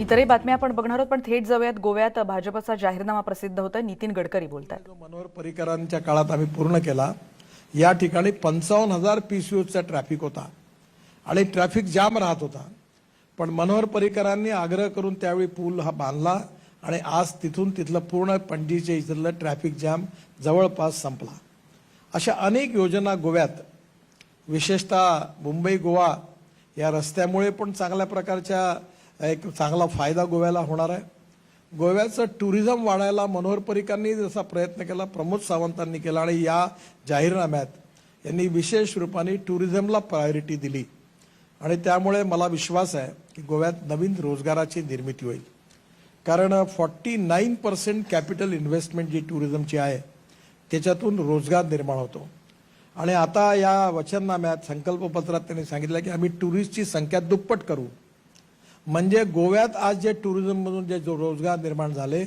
इतरही बातम्या आपण बघणार आहोत पण थेट जाऊयात. गोव्यात भाजपचा जाहीरनामा प्रसिद्ध होता नितीन गडकरी बोलतात मनोहर पर्रिकरांच्या काळात आम्ही पूर्ण केला या ठिकाणी पंचावन्न हजार पी सी ओचा ट्रॅफिक होता. आणि ट्रॅफिक जाम राहत होता. पण मनोहर पर्रिकरांनी आग्रह करून त्यावेळी पूल हा बांधला आणि आज तिथून तिथलं पूर्ण पणजीच्या इथलं ट्रॅफिक जाम जवळपास संपला. अशा अनेक योजना गोव्यात विशेषतः मुंबई गोवा या रस्त्यामुळे पण चांगल्या प्रकारच्या एक चांगला फायदा गोव्याला होणार आहे. गोव्याचं टुरिझम वाढायला मनोहर पर्रिकरांनी जसा प्रयत्न केला प्रमोद सावंतांनी केला आणि या जाहीरनाम्यात यांनी विशेष रूपाने टुरिझमला प्रायोरिटी दिली. आणि त्यामुळे मला विश्वास आहे की गोव्यात नवीन रोजगाराची निर्मिती होईल. कारण forty nine percent capital investment जी टुरिझमची आहे त्याच्यातून रोजगार निर्माण होतो. आणि आता या वचननाम्यात संकल्पपत्रात त्यांनी सांगितलं की आम्ही टुरिस्टची संख्या दुप्पट करू. म्हणजे गोव्यात आज जे टुरिझममधून जे जो रोजगार निर्माण झाले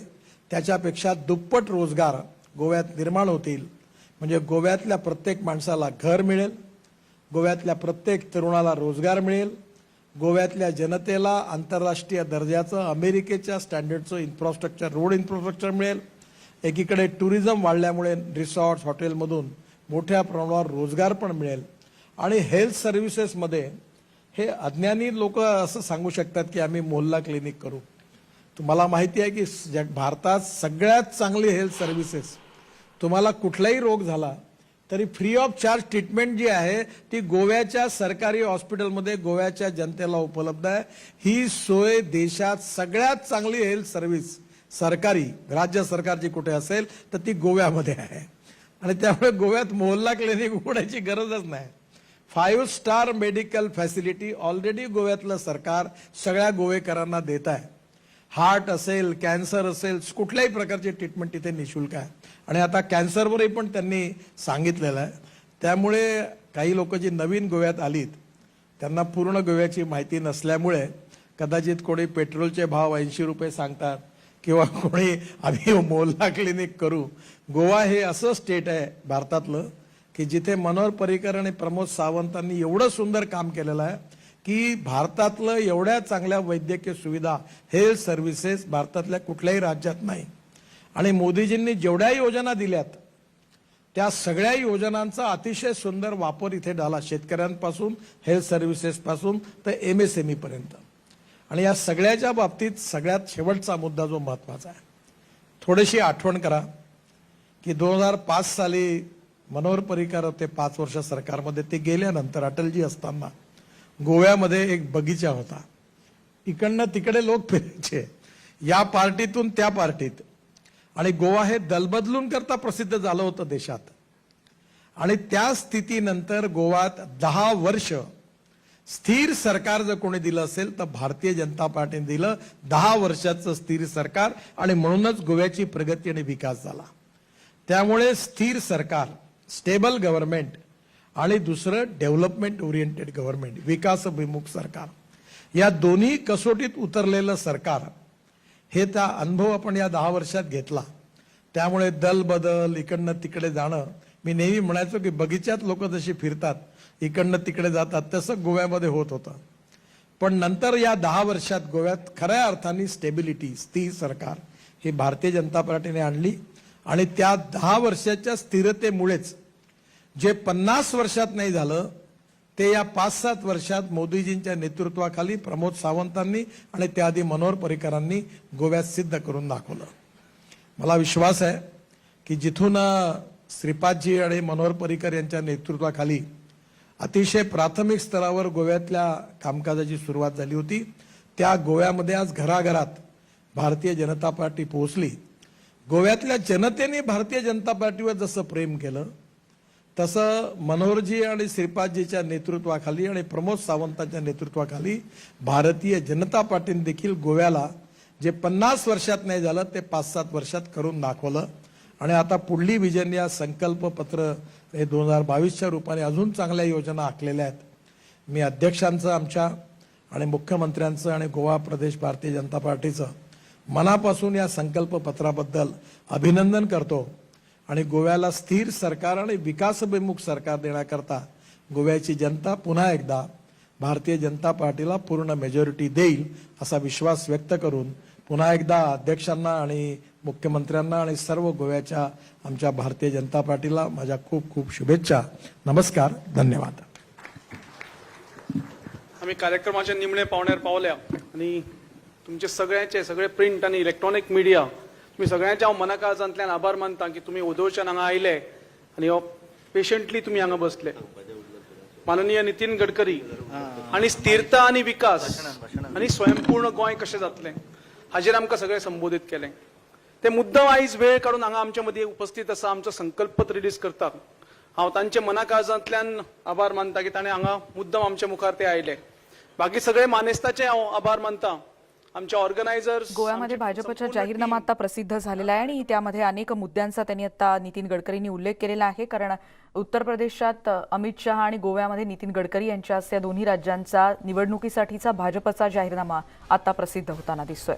त्याच्यापेक्षा दुप्पट रोजगार गोव्यात निर्माण होतील. म्हणजे गोव्यातल्या प्रत्येक माणसाला घर मिळेल गोव्यातल्या प्रत्येक तरुणाला रोजगार मिळेल गोव्यातल्या जनतेला आंतरराष्ट्रीय दर्जाचं अमेरिकेच्या स्टँडर्डचं इन्फ्रास्ट्रक्चर रोड इन्फ्रास्ट्रक्चर मिळेल. एकीकडे टुरिझम वाढल्यामुळे रिसॉर्ट्स हॉटेलमधून मोठ्या प्रमाणावर रोजगार पण मिळेल. आणि हेल्थ सर्व्हिसेसमध्ये हे अज्ञानी लोक असं सांगू शकतात की आम्ही मोहल्ला क्लिनिक करू. तुम्हाला माहिती आहे की जग भारतात सगळ्यात चांगली हेल्थ सर्व्हिसेस तुम्हाला कुठलाही रोग झाला तरी फ्री ऑफ चार्ज ट्रीटमेंट जी आहे ती गोव्याच्या सरकारी हॉस्पिटलमध्ये गोव्याच्या जनतेला उपलब्ध आहे. ही सोय देशात सगळ्यात चांगली हेल्थ सर्व्हिस सरकारी राज्य सरकारची कुठे असेल तर ती गोव्यामध्ये आहे. आणि त्यामुळे गोव्यात मोहल्ला क्लिनिक उघडायची गरजच नाही. Five star medical facility already गोव्यातलं सरकार सगळ्या गोवेकरांना देत आहे. हार्ट असेल कॅन्सर असेल कुठल्याही प्रकारची ट्रीटमेंट तिथे निशुल्क आहे. आणि आता कॅन्सरवरही पण त्यांनी सांगितलेलं आहे. त्यामुळे काही लोक जी नवीन गोव्यात आलीत त्यांना पूर्ण गोव्याची माहिती नसल्यामुळे कदाचित कोणी पेट्रोलचे भाव ऐंशी रुपये सांगतात किंवा कोणी आम्ही मोहल्ला क्लिनिक करू. गोवा हे असं स्टेट आहे भारतातलं की जिथे मनोहर पर्रिकर आणि प्रमोद सावंतांनी एवढं सुंदर काम केलेलं आहे की भारतातलं एवढ्या चांगल्या वैद्यकीय सुविधा हेल्थ सर्व्हिसेस भारतातल्या कुठल्याही राज्यात नाही. आणि मोदीजींनी जेवढ्या योजना दिल्यात त्या सगळ्या योजनांचा अतिशय सुंदर वापर इथे झाला शेतकऱ्यांपासून हेल्थ सर्व्हिसेसपासून तर एम एस एम ईपर्यंत आणि या सगळ्याच्या बाबतीत सगळ्यात शेवटचा मुद्दा जो महत्त्वाचा आहे थोडीशी आठवण करा की दोन हजार पाच साली मनोहर परिकार होते पाच वर्ष सरकारमध्ये ते गेल्यानंतर अटलजी असताना गोव्यामध्ये एक बगीचा होता. इकडनं तिकडे लोक फिरायचे. या पार्टीतून त्या पार्टीत. आणि गोवा हे दलबदलून करता प्रसिद्ध झालं होतं देशात. आणि त्या स्थितीनंतर गोवात दहा वर्ष स्थिर सरकार जर कोणी दिलं असेल तर भारतीय जनता पार्टीने दिलं. दहा वर्षाचं स्थिर सरकार आणि म्हणूनच गोव्याची प्रगती आणि विकास झाला. त्यामुळे स्थिर सरकार स्टेबल गव्हर्नमेंट आणि दुसरं डेव्हलपमेंट ओरिएंटेड गव्हर्नमेंट विकासभिमुख सरकार. या दोन्ही कसोटीत उतरलेलं सरकार हे त्या अनुभव आपण या दहा वर्षात घेतला. त्यामुळे दल बदल इकडनं तिकडे जाणं मी नेहमी म्हणायचो की बगीच्यात लोक जशी फिरतात इकडनं तिकडे जातात तसं गोव्यामध्ये होत होतं. पण नंतर या दहा वर्षात गोव्यात खऱ्या अर्थाने स्टेबिलिटी स्थिर सरकार ही भारतीय जनता पार्टीने आणली आणि त्या दहा वर्षाच्या स्थिरतेमुळेच जे पन्नास वर्षात नाही झालं ते या पाच सात वर्षात मोदीजींच्या नेतृत्वाखाली प्रमोद सावंतांनी आणि त्याआधी मनोहर पर्रिकरांनी गोव्यात सिद्ध करून दाखवलं. मला विश्वास आहे की जिथून श्रीपादजी आणि मनोहर पर्रिकर यांच्या नेतृत्वाखाली अतिशय प्राथमिक स्तरावर गोव्यातल्या कामकाजाची सुरुवात झाली होती त्या गोव्यामध्ये आज घराघरात भारतीय जनता पार्टी पोहोचली. गोव्यातल्या जनतेने भारतीय जनता पार्टीवर जसं प्रेम केलं तसं मनोहरजी आणि श्रीपादजीच्या नेतृत्वाखाली आणि प्रमोद सावंतांच्या नेतृत्वाखाली भारतीय जनता पार्टीने देखील गोव्याला जे पन्नास वर्षात नाही झालं ते पाच सात वर्षात करून दाखवलं. आणि आता पुढली विजन या संकल्प पत्र हे दोन हजार बावीसच्या रूपाने अजून चांगल्या योजना आखलेल्या आहेत. मी अध्यक्षांचं आमच्या आणि मुख्यमंत्र्यांचं आणि गोवा प्रदेश भारतीय जनता पार्टीचं मनापासून या संकल्प पत्राबद्दल अभिनंदन करतो. आणि गोव्याला स्थिर सरकार आणि विकासभिमुख सरकार देण्याकरता गोव्याची जनता पुन्हा एकदा भारतीय जनता पार्टीला पूर्ण मेजॉरिटी देईल असा विश्वास व्यक्त करून पुन्हा एकदा अध्यक्षांना आणि मुख्यमंत्र्यांना आणि सर्व गोव्याच्या आमच्या भारतीय जनता पार्टीला माझ्या खूप खूप शुभेच्छा. नमस्कार धन्यवाद. आम्ही कार्यक्रमाच्या निमणे पावण्यार पावल्या आणि तुमचे सगळ्यांचे सगळे प्रिंट आणि इलेक्ट्रॉनिक मिडिया तुम्ही सगळ्यांच्या हांव मना काळजांतल्यान आभार मानता की तुम्ही ओदोळच्यान हांगा आयले आणि हो पेशंटली तुम्ही हांगा बसले. माननीय नितीन गडकरी आणि स्थिरता आणि विकास आणि स्वयंपूर्ण गोंय कशें जातलें हाजेर आमकां सगळें संबोधीत केलें. ते मुद्दम आयज वेळ काडून हांगा आमच्या मदीं उपस्थित आसा आमचो संकल्प रिलीज करतात. हांव तांचे मना काळजांतल्यान आभार मानता की ताणें हांगा मुद्दम आमच्या मुखार ते आयले. बाकी सगळे मानेस्ताचे हांव आभार मानता. आमच्या ऑर्गनायझर्स गोव्यामध्ये भाजपचा जाहीरनामा आता प्रसिद्ध झालेला आहे आणि त्यामध्ये अनेक मुद्द्यांचा त्यांनी आता नितीन गडकरींनी उल्लेख केलेला आहे. कारण उत्तर प्रदेशात अमित शहा आणि गोव्यामध्ये नितीन गडकरी यांच्या या दोन्ही राज्यांचा निवडणुकीसाठीचा भाजपचा जाहीरनामा आता प्रसिद्ध होताना दिसतोय.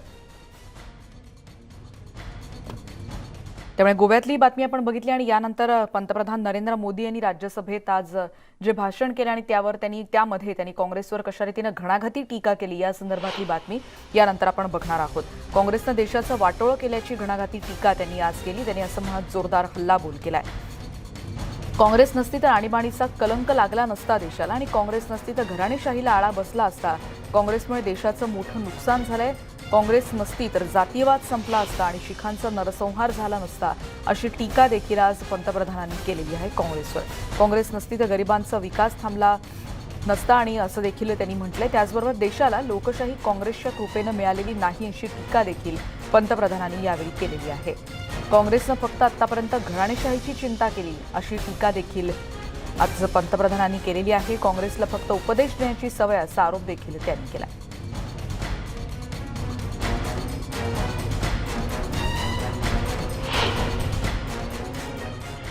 त्यामुळे गोव्यातली ही बातमी आपण बघितली आणि यानंतर पंतप्रधान नरेंद्र मोदी यांनी राज्यसभेत आज जे भाषण केलं आणि त्यावर त्यांनी त्यामध्ये त्यांनी काँग्रेसवर कशा रीतीनं घणाघाती टीका केली या संदर्भातली बातमी यानंतर आपण बघणार आहोत. काँग्रेसनं देशाचं वाटोळं केल्याची घणाघाती टीका त्यांनी आज केली. त्यांनी असं म्हणत जोरदार हल्लाबोल केलाय. काँग्रेस नसती तर आणीबाणीचा कलंक लागला नसता देशाला आणि काँग्रेस नसती तर घराणेशाहीला आळा बसला असता काँग्रेसमुळे देशाचं मोठं नुकसान झालंय. काँग्रेस नसती तर जातीयवाद संपला असता आणि शिखांचा नरसंहार झाला नसता अशी टीका देखील आज पंतप्रधानांनी केलेली आहे काँग्रेसवर. काँग्रेस नसती तर गरिबांचा विकास थांबला नसता आणि असं देखील त्यांनी म्हटलंय. त्याचबरोबर देशाला लोकशाही काँग्रेसच्या कृपेनं मिळालेली नाही अशी टीका देखील पंतप्रधानांनी यावेळी केलेली आहे. काँग्रेसनं फक्त आतापर्यंत घराणेशाहीची चिंता केली अशी टीका देखील आज पंतप्रधानांनी केलेली आहे. काँग्रेसला फक्त उपदेश देण्याची सवय असा आरोप देखील त्यांनी केला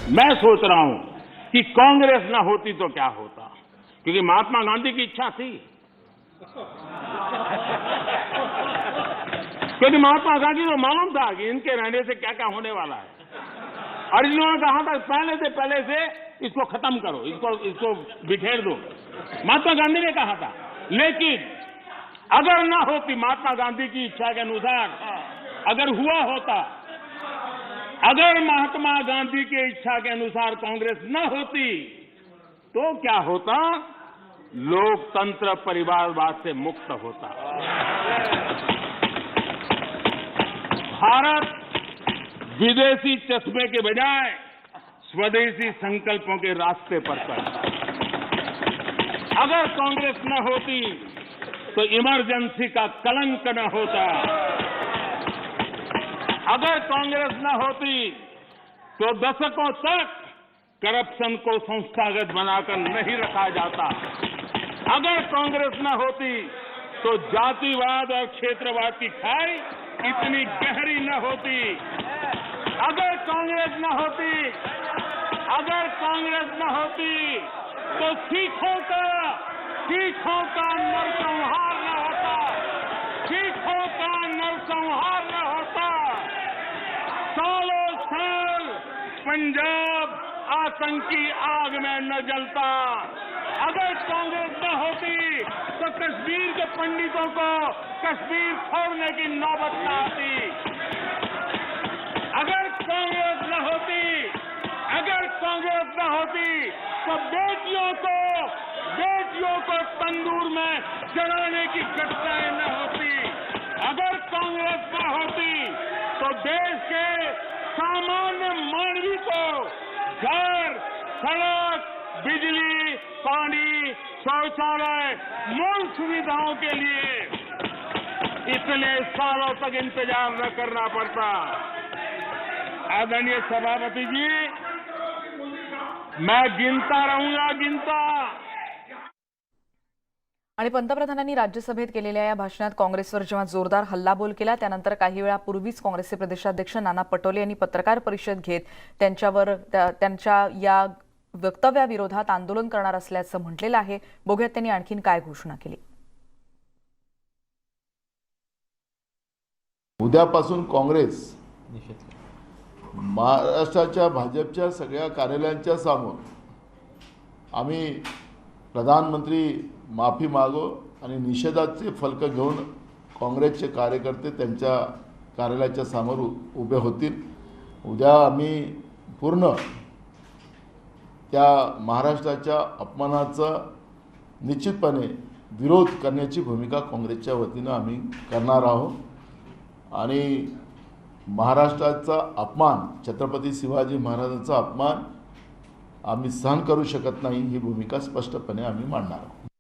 मैं सोच रहा हूँ कि कांग्रेस न होती तो क्या होता? क्योंकि महात्मा गांधी की इच्छा थी। क्योंकि महात्मा गांधी को मालूम था कि इनके रहने से क्या क्या होने वाला है। और इन्होंने कहा था, पहले से पहले से इसको खत्म करो, इसको इसको बिखेर दो। महात्मा गांधी ने कहा था, लेकिन अगर न होती महात्मा गांधी की इच्छा के अनुसार, अगर हुआ होता अगर महात्मा गांधी की इच्छा के अनुसार कांग्रेस न होती तो क्या होता? लोकतंत्र परिवारवाद से मुक्त होता। भारत विदेशी चश्मे के बजाय स्वदेशी संकल्पों के रास्ते पर चला। अगर कांग्रेस न होती तो इमरजेंसी का कलंक न होता। अगर कांग्रेस न होती तो दशकों तक करप्शन को संस्थागत बनाकर नहीं रखा जाता। अगर कांग्रेस न होती तो जातिवाद और क्षेत्रवाद की खाई इतनी गहरी न होती। अगर कांग्रेस न होती, अगर कांग्रेस न होती तो सिखों का सिखों का नरसंहार न होता, सिखों का नरसंहार न होता। सालों साल पंजाब आतंकी आग में न जलता। अगर कांग्रेस न होती तो कश्मीर के पंडितों को कश्मीर छोड़ने की नौबत न आती। अगर कांग्रेस न होती, अगर कांग्रेस न होती तो बेटियों को बेटियों को तंदूर में जलाने की घटनाएँ न होती। अगर कांग्रेस न होती तो देश के सामान्य मानवी को घर, सड़क, बिजली, पानी, शौचालय, मूल सुविधाओं के लिए इतने सालों तक इंतज़ार न करना पड़ता। आदरणीय सभापति जी, मैं गिनता रहूँगा, गिनता। आणि पंतप्रधानांनी राज्यसभेत केलेल्या या भाषणात काँग्रेसवर जेव्हा जोरदार हल्लाबोल केला त्यानंतर काही वेळापूर्वीच काँग्रेसचे प्रदेशाध्यक्ष नाना पटोले यांनी पत्रकार परिषद घेत त्यांच्यावर त्या- त्यांच्या या वक्तव्याविरोधात आंदोलन करणार असल्याचं म्हटलेलं आहे. बघूयात त्यांनी आणखीन काय घोषणा केली. उद्यापासून काँग्रेस महाराष्ट्राच्या भाजपच्या सगळ्या कार्यालयांच्या समोर आम्ही प्रधानमंत्री माफी मागो आणि निषेधाचे फलक घेऊन काँग्रेसचे कार्यकर्ते त्यांच्या कार्यालयाच्या समोर उ- उभे होतील. उद्या आम्ही पूर्ण त्या महाराष्ट्राच्या अपमानाचा निश्चितपणे विरोध करण्याची भूमिका काँग्रेसच्या वतीनं आम्ही करणार आहोत. आणि महाराष्ट्राचा अपमान छत्रपती शिवाजी महाराजांचा अपमान आम्ही सहन करू शकत नाही ही भूमिका स्पष्टपणे आम्ही मांडणार आहोत.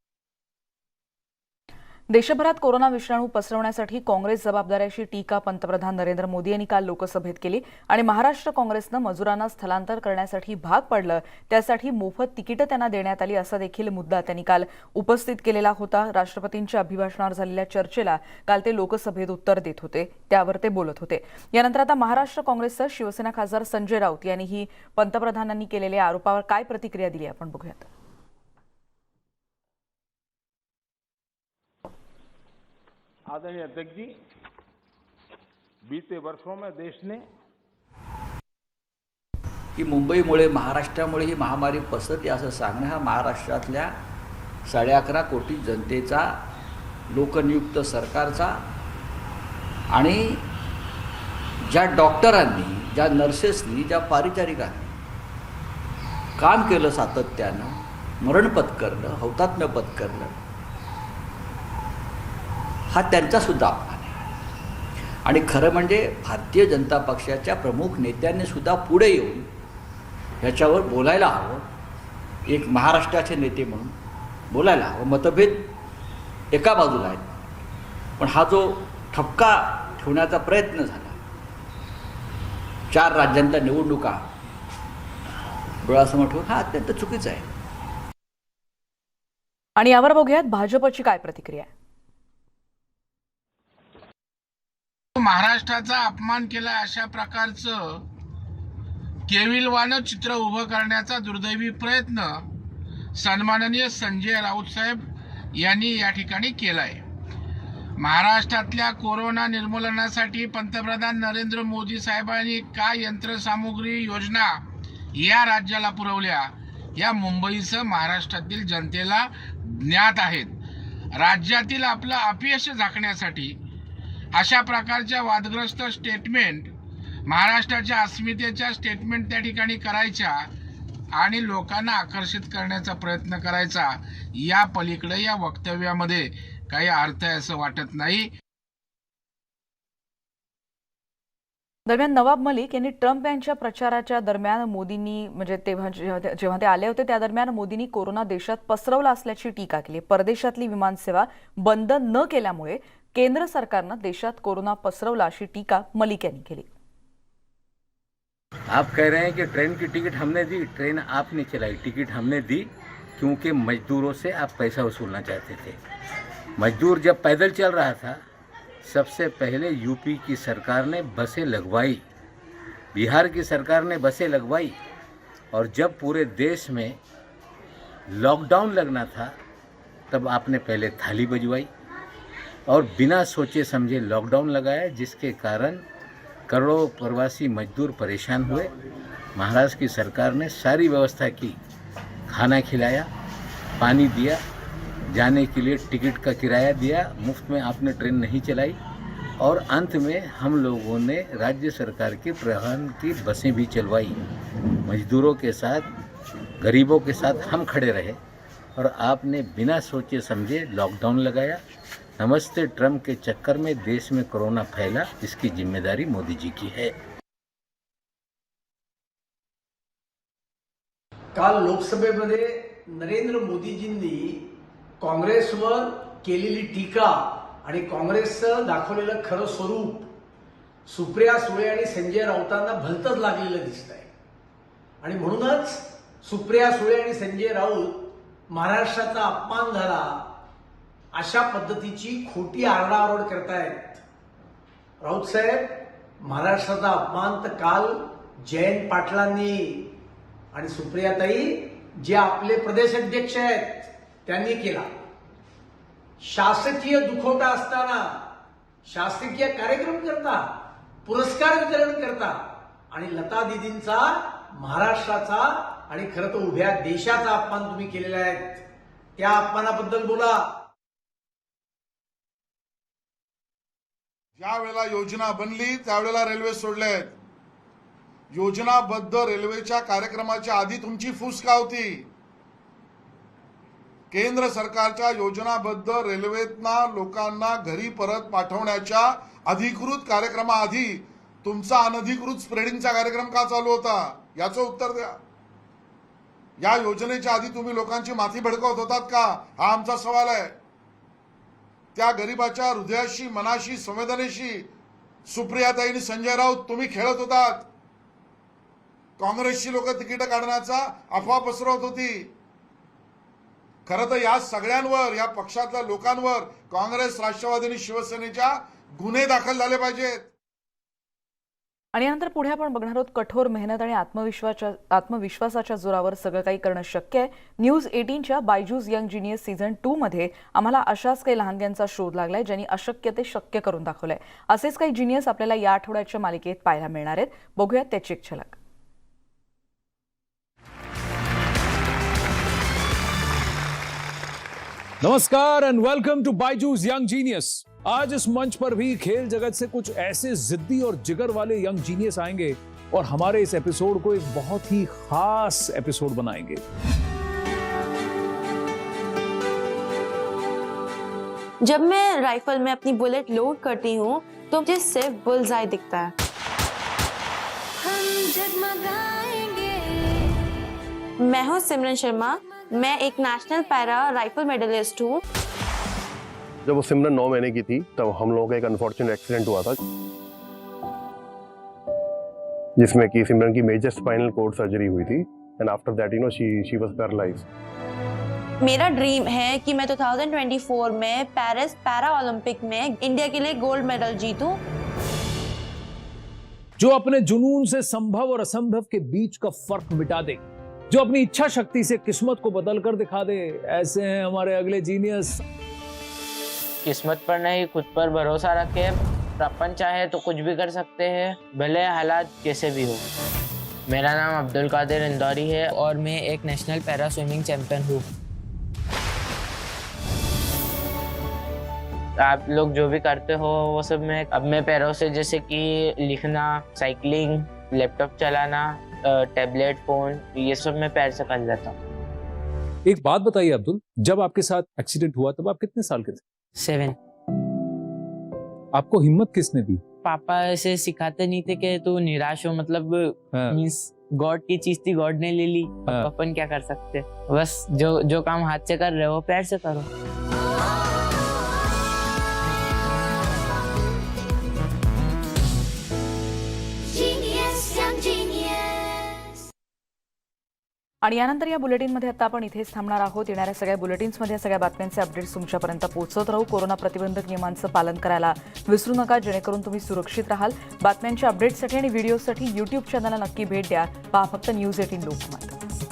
देशभरात कोरोना विषाणू पसरवण्यासाठी काँग्रेस जबाबदाऱ्याशी टीका पंतप्रधान नरेंद्र मोदी यांनी काल लोकसभेत केली आणि महाराष्ट्र काँग्रेसनं मजुरांना स्थलांतर करण्यासाठी भाग पडलं. त्यासाठी मोफत तिकीटं त्यांना देण्यात आली असा देखील मुद्दा त्यांनी काल उपस्थित केलेला होता. राष्ट्रपतींच्या अभिभाषणावर झालेल्या चर्चेला काल ते लोकसभेत उत्तर देत होते. त्यावर ते बोलत होते. यानंतर आता महाराष्ट्र काँग्रेसचं शिवसेना खासदार संजय राऊत यांनीही पंतप्रधानांनी केलेल्या आरोपावर काय प्रतिक्रिया दिली आपण बघूयात. आदरणीय अध्यक्ष जी। बीते वर्षों में देश ने की मुंबईमुळे महाराष्ट्रामुळे ही महामारी पसरते असं सांगणं हा महाराष्ट्रातल्या साडे अकरा कोटी जनतेचा लोकनियुक्त सरकारचा आणि ज्या डॉक्टरांनी ज्या नर्सेसनी ज्या पारिचारिकांनी काम केलं सातत्यानं मरण पत्करलं हौतात्म्य पत्करलं हा त्यांचासुद्धा अपमान आहे. आणि खरं म्हणजे भारतीय जनता पक्षाच्या प्रमुख नेत्यांनी सुद्धा पुढे येऊन ह्याच्यावर बोलायला हवं. एक महाराष्ट्राचे नेते म्हणून बोलायला हवं. मतभेद एका बाजूला आहेत. पण हा जो ठपका ठेवण्याचा प्रयत्न झाला चार राज्यांच्या निवडणुका डोळ्यासमोर ठेवून हा अत्यंत चुकीचा आहे. आणि यावर बघूयात भाजपची काय प्रतिक्रिया आहे. महाराष्ट्राचा अपमान केला अशा प्रकारचं केविलवानं चित्र उभं करण्याचा दुर्दैवी प्रयत्न सन्माननीय संजय राऊत साहेब यांनी या ठिकाणी केलाय. महाराष्ट्रातल्या कोरोना निर्मूलनासाठी पंतप्रधान नरेंद्र मोदी साहेबांनी काय यंत्रसामुग्री योजना या राज्याला पुरवल्या या मुंबईसह महाराष्ट्रातील जनतेला ज्ञात आहेत. राज्यातील आपलं अपयश झाकण्यासाठी अशा प्रकारच्या वादग्रस्त स्टेटमेंट महाराष्ट्राच्या अस्मितेच्या स्टेटमेंट त्या ठिकाणी करायच्या आणि लोकांना आकर्षित करण्याचा प्रयत्न करायचा या पलीकडे या वक्तव्यामध्ये काही अर्थ आहे असं वाटत नाही. दरम्यान नवाब मलिक यांनी ट्रम्प यांच्या प्रचाराच्या दरम्यान मोदींनी म्हणजे तेव्हा जेव्हा ते- आले होते त्या दरम्यान मोदींनी कोरोना देशात पसरवला असल्याची टीका केली. परदेशातली विमानसेवा बंद न केल्यामुळे केंद्र सरकार सरकारनं देशात कोरोना पसरवला अशी टीका मलिक यांनी केली. आप कह रहे हैं कि ट्रेन की टिकट हमने दी, ट्रेन आपने चलाई. टिकट हमने दी क्योंकि मजदूरों से आप पैसा वसूलना चाहते थे. मजदूर जब पैदल चल रहा था, सबसे पहले यूपी की सरकार ने बसें लगवाई. बिहार की सरकार ने बसें लगवाई और जब पूरे देश में लॉकडाउन लगना था, तब आपने पहले थाली बजवाई. और बिना सोचे समझे लॉकडाउन लगाया, जिसके कारण करोड़ों प्रवासी मजदूर परेशान हुए। महाराष्ट्र की सरकार ने सारी व्यवस्था की। खाना खिलाया, पानी दिया, जाने के लिए टिकट का किराया दिया, मुफ़्त में आपने ट्रेन नहीं चलाई। और अंत में हम लोगों ने राज्य सरकार के परिवहन की बसें भी चलवाई। मजदूरों के साथ, गरीबों के साथ हम खड़े रहे। और आपने बिना सोचे समझे लॉकडाउन लगाया। नमस्ते ट्रम्प के चक्कर में देश में कोरोना फैला इसकी जिम्मेदारी मोदी जी की है। काल लोकसभेमध्ये नरेंद्र मोदीजींनी काँग्रेसवर केलेली टीका आणि काँग्रेसचं दाखवलेलं खरं स्वरूप सुप्रिया सुळे आणि संजय राऊतांना भलतंच लागलेलं दिसत आहे. आणि म्हणूनच सुप्रिया सुळे आणि संजय राऊत महाराष्ट्राचा अपमान झाला अशा पद्धतीची खोटी आरडाओरड करतायत. राऊत साहेब महाराष्ट्राचा अपमान तर काल जयंत पाटलांनी आणि सुप्रियाताई जे आपले प्रदेश अध्यक्ष आहेत त्यांनी केला. शासकीय दुखवटा असताना शासकीय कार्यक्रम करता पुरस्कार वितरण करता आणि लता दिदींचा महाराष्ट्राचा आणि खरं तर उभ्या देशाचा अपमान तुम्ही केलेला आहे. त्या अपमानाबद्दल बोला. ज्या वेळेला योजना बनली त्यावेळेला रेल्वे सोडल्या आहेत योजनाबद्ध रेल्वेच्या कार्यक्रमाच्या आधी तुमची फूस का होती. केंद्र सरकारच्या योजनाबद्ध रेल्वेतना लोकांना घरी परत पाठवण्याच्या अधिकृत कार्यक्रमाआधी तुमचा अनधिकृत स्प्रेडिंगचा कार्यक्रम का चालू होता? याचं उत्तर द्या. या योजनेच्या आधी तुम्ही लोकांची माथी भडकवत होतात का? हा आमचा सवाल आहे. त्या गरिबाच्या हृदयाशी मनाशी संवेदनेशी सुप्रियाताई आणि संजय राऊत तुम्ही खेळत होतात. काँग्रेसची लोक तिकीट काढण्याचा अफवा पसरवत होती. खरं तर या सगळ्यांवर या पक्षातल्या लोकांवर काँग्रेस राष्ट्रवादी आणि शिवसेनेच्या गुन्हे दाखल झाले पाहिजेत. आणि यानंतर पुढे आपण बघणार आहोत कठोर मेहनत आणि आत्मविश्वासाच्या आत्मविश्वासाच्या जोरावर सगळं काही करणं शक्य आहे. News एटीनच्या Byju's young genius season two मध्ये आम्हाला अशाच काही लहानग्यांचा शोध लागलाय ज्यांनी अशक्य ते शक्य करून दाखवलंय. असेच काही जिनियस आपल्याला या आठवड्याच्या मालिकेत पाहायला मिळणार आहेत. बघूयात त्याची एक झलक. नमस्कार and welcome to Byju's young genius. आज इस मंच पर भी खेल जगत से कुछ ऐसे जिद्दी और जिगर वाले यंग जीनियस आएँगे और हमारे इस एपिसोड को एक बहुत ही खास एपिसोड बनाएँगे। जब मैं राइफल में अपनी बुलेट लोड करती हूँ तो मुझे सिर्फ़ बुलजाई दिखता है। मैं हूँ सिमरन शर्मा। मैं एक नेशनल पैरा राइफल मेडलिस्ट हूँ। जब वो सिमरन नौ महीने की थी तब हम लोगों का एक अनफॉर्चुनेट एक्सीडेंट हुआ था। जिसमें कि सिमरन की मेजर स्पाइनल कोड सर्जरी हुई थी and after that you know she she was paralysed मेरा ड्रीम है कि मैं 2024 में पेरिस पैरा ओलंपिक में इंडिया के लिए गोल्ड मेडल जीतूं। जो अपने जुनून से संभव और असंभव के बीच का फ़र्क मिटा दे जो अपनी इच्छा शक्ति से किस्मत को बदल कर दिखा दे ऐसे हैं हमारे अगले जीनियस किस्मत पर नहीं, खुद पर भरोसा रखे। अपन चाहे तो कुछ भी कर सकते हैं, भले हालात कैसे भी हो। मेरा नाम अब्दुल कादिर इंदौरी है और मैं एक नेशनल पैरा स्विमिंग चैंपियन हूँ। आप लोग जो भी करते हो, वो सब मैं अपने पैरों से जैसे कि लिखना, साइकिलिंग, लैपटॉप चलाना टैबलेट, फ़ोन, ये सब मैं पैर से कर लेता हूँ। एक बात बताइए अब्दुल, जब आपके साथ एक्सीडेंट हुआ, तब आप कितने साल के थे? सेवन। आपको हिम्मत किसने दी? पापा ऐसे सिखाते नहीं थे कि तू निराश हो मतलब हाँ, मीन्स गॉड की चीज़ थी गॉड ने ले ली। हाँ। अपन क्या कर सकते? बस जो जो काम हाथ से कर रहे हो पैर से करो। आणि यानंतर या बुलेटिनमध्ये आता आपण इथेच थांबणार आहोत. येणाऱ्या सगळ्या बुलेटिन्समध्ये सगळ्या बातम्यांचे अपडेट्स तुमच्यापर्यंत पोहोचत राहू. कोरोना प्रतिबंधक नियमांचं पालन करायला विसरू नका जेणेकरून तुम्ही सुरक्षित राहाल. बातम्यांच्या अपडेट्ससाठी आणि व्हिडिओसाठी युट्यूब चॅनलला नक्की भेट द्या. पहा फक्त न्यूज एटीन लोकमत.